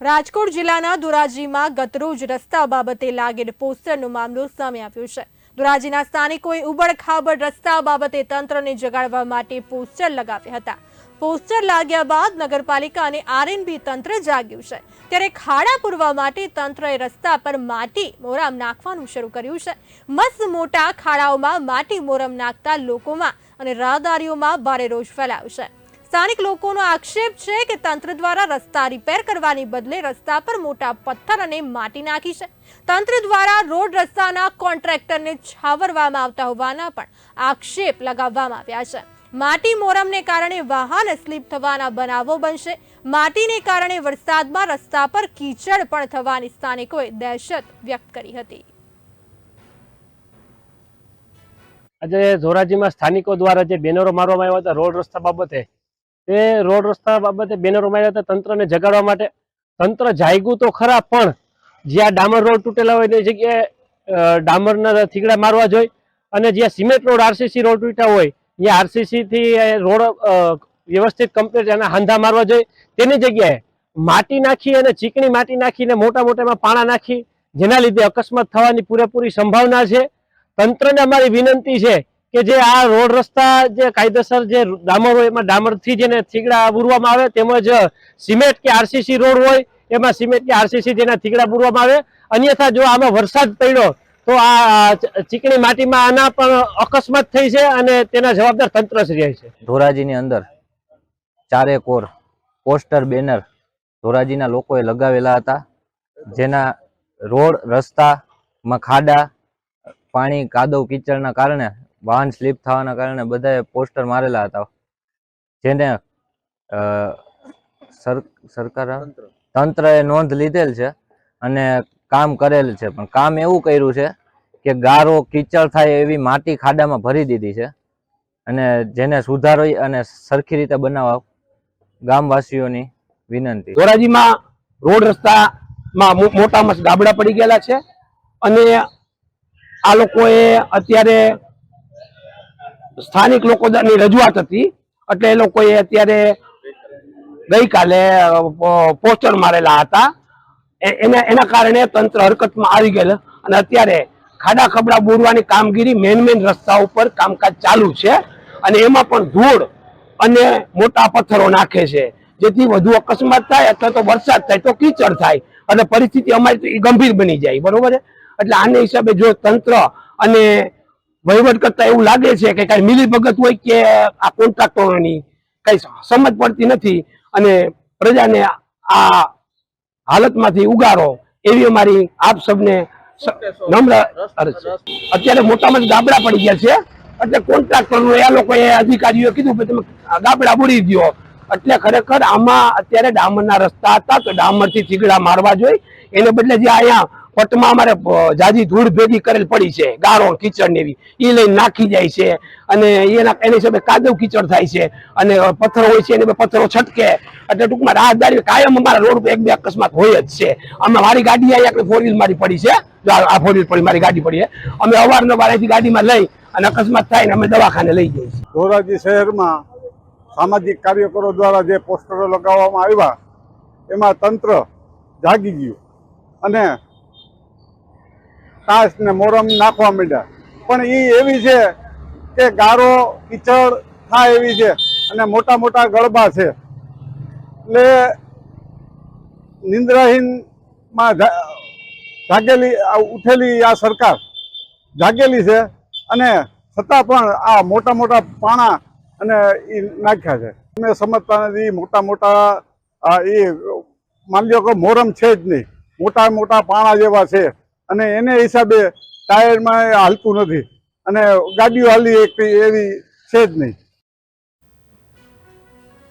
રાજકોટ જિલ્લાના ધોરાજીમાં ગતરોજ રસ્તા બાબતે લાગેલ પોસ્ટરનો મામલો સામે આવ્યો છે. ધોરાજીના સ્થાનિકોએ ઉબડખાબડ રસ્તા બાબતે તંત્રને જગાડવા માટે પોસ્ટર લગાવ્યા હતા. પોસ્ટર લાગ્યા બાદ નગરપાલિકા અને આરએનબી તંત્ર જાગ્યું છે. ત્યારે ખાડા પૂરવા માટે તંત્રએ રસ્તા પર માટી મોરામ નાખવાનું શરૂ કર્યું છે. મસ્ત મોટા ખાડાઓમાં માટી મોરમ નાખતા લોકોમાં અને રાહદારીઓમાં ભારે રોષ ફેલાયો છે. સ્થાનિક લોકોનો આક્ષેપ છે કે તંત્ર દ્વારા રસ્તા રિપેર કરવાની બદલે રસ્તા પર મોટા પથ્થર અને માટી નાખી છે. તંત્ર દ્વારા રોડ રસ્તાના કોન્ટ્રાક્ટરને છાવરવામાં આવતા હોવાના પણ આક્ષેપ લગાવવામાં આવ્યા છે. માટી મોરમને કારણે વાહન સ્લીપ થવાના બનાવો બનશે. માટીને કારણે વરસાદમાં રસ્તા પર કીચડ પણ થવાની સ્થાનિકોએ દહેશત વ્યક્ત કરી હતી. આજે ધોરાજીમાં સ્થાનિકો દ્વારા જે બેનરો મારવામાં આવ્યા હતા રોડ રસ્તા બાબતે તે રોડ રસ્તા બાબતે બેનરો માર્યા હતા તંત્રને જગાડવા માટે. તંત્ર જાગ્યું તો ખરા, પણ જ્યાં ડામર રોડ તૂટેલા હોય તે જગ્યાએ ડામરના થીગડા મારવા જોઈએ અને જ્યાં સિમેન્ટ રોડ, આરસીસી રોડ તૂટ્યા હોય, ત્યાં આરસીસીથી એ રોડ વ્યવસ્થિત કમ્પ્લીટ એના હાંધા મારવા જોઈએ તેની જગ્યાએ માટી નાખી અને ચીકણી માટી નાખીને મોટા મોટામાં પાણા નાખી, જેના લીધે અકસ્માત થવાની પૂરેપૂરી સંભાવના છે. તંત્રને અમારી વિનંતી છે કે જે આ રોડ રસ્તા જે કાયદેસર જે ડામર હોય, એમાં ડામરથી જેને થીગડા બુરવામાં આવે, તેમજ સિમેન્ટ કે આરસીસી રોડ હોય, એમાં સિમેન્ટ કે આરસીસી જેના થીગડા બુરવામાં આવે. અન્યથા જો આમાં વરસાદ પડ્યો, તો આ ચીકણી માટીમાં આના પણ અકસ્માત થઈ છે અને તેના જવાબદાર તંત્ર રહે છે. ધોરાજીની અંદર ચારે કોર, પોસ્ટર, બેનર ધોરાજીના લોકોએ લગાવેલા હતા, જેના રોડ રસ્તામાં ખાડા, પાણી, કાદવ, કીચડના કારણે વાહન સ્લીપ થવાના કારણે બધાએ પોસ્ટર મારેલા હતા. જેને સર- સરકાર તંત્રએ નોંધ લીધેલ છે અને કામ કરેલ છે. પણ કામ એવું કર્યું છે કે ગારો કીચડ થાય એવી માટી ખાડામાં ભરી દીધી છે અને જેને સુધારી અને સરખી રીતે બનાવવા ગામવાસીઓની વિનંતી. ધોરાજીમાં રોડ રસ્તામાં મોટા ગાબડા પડી ગયેલા છે અને આ લોકોએ અત્યારે સ્થાનિક લોકોની રજૂઆત હતી. એટલે એ લોકોએ અત્યારે ગઈકાલે પોસ્ટર મારેલા હતા. એના એના કારણે તંત્ર હરકતમાં આવી ગયેલ. અને અત્યારે ખાડા ખબડા બોરવાની કામગીરી મેન મેન રસ્તા ઉપર કામકાજ ચાલુ છે. અને એમાં પણ ધૂળ અને મોટા પથ્થરો નાખે છે. જેથી વધુ અકસ્માત થાય અથવા તો વરસાદ થાય તો કીચડ થાય. અને પરિસ્થિતિ અમારી ગંભીર બની જાય. બરોબર એટલે આને હિસાબે જો તંત્ર અને વહીવટ કરતા એવું લાગે છે કે કઈ મિલી ભગત હોય કે આ કોન્ટ્રાક્ટરોની કઈ સમજ પડતી નથી અને પ્રજાને આ હાલતમાંથી ઉગારો એવી અમારી આપ સૌને અત્યારે મોટામાં ગાબડા પડી ગયા છે. એટલે કોન્ટ્રાક્ટર એ લોકોએ અધિકારીઓ કીધું કે તમે ગાબડા બોડી દો એટલે ખરેખર આમાં અત્યારે ડામરના રસ્તા હતા તો ડામરથી થીગડા મારવા જોઈએ. એને બદલે જે અહીંયા પટમાં અમારે જાજી ધૂળ ભેગી કરેલ પડી છે, ગારો, કીચડ ને એવી. એ લઈને નાખી જાય છે અને એના, એની હિસાબે કાદવ કીચડ થાય છે અને પથ્થરો હોય છે, એને પથ્થરો છટકે. એટલે ટૂંકમાં રાહદારી, કાયમ અમારા રોડ પર એક બે અકસ્માત હોય જ છે. અમે મારી ગાડી અહીંયા ફોર વ્હીલ મારી પડી છે. આ ફોર વ્હીલ પડી, મારી ગાડી પડી છે. અમે અવારનવાર અહીંથી ગાડીમાં લઈ અને અકસ્માત થાય ને અમે દવાખાને લઈ જઈએ છીએ. ધોરાજી શહેરમાં સામાજિક કાર્યકરો દ્વારા જે પોસ્ટરો લગાવવામાં આવ્યા, એમાં તંત્ર જાગી ગયું. અને કાચ ને મોરમ નાખવા માંડ્યા. પણ એ એવી છે કે ગારો, કીચડ થાય એવી છે અને મોટા મોટા ગળબા છે. એટલે નિંદ્રાહીનમાં જાગેલી ઉઠેલી આ સરકાર જાગેલી છે અને છતાં પણ આ મોટા મોટા પાણા અને એ નાખ્યા છે. અમે સમજતા નથી, મોટા મોટા એ માની લો કે મોરમ છે જ નહીં. મોટા મોટા પાણા જેવા છે. અને એને હિસાબે ટાયરમાં હાલતું નથી. અને ગાડીઓ હાલી એક એવી છે જ નહીં.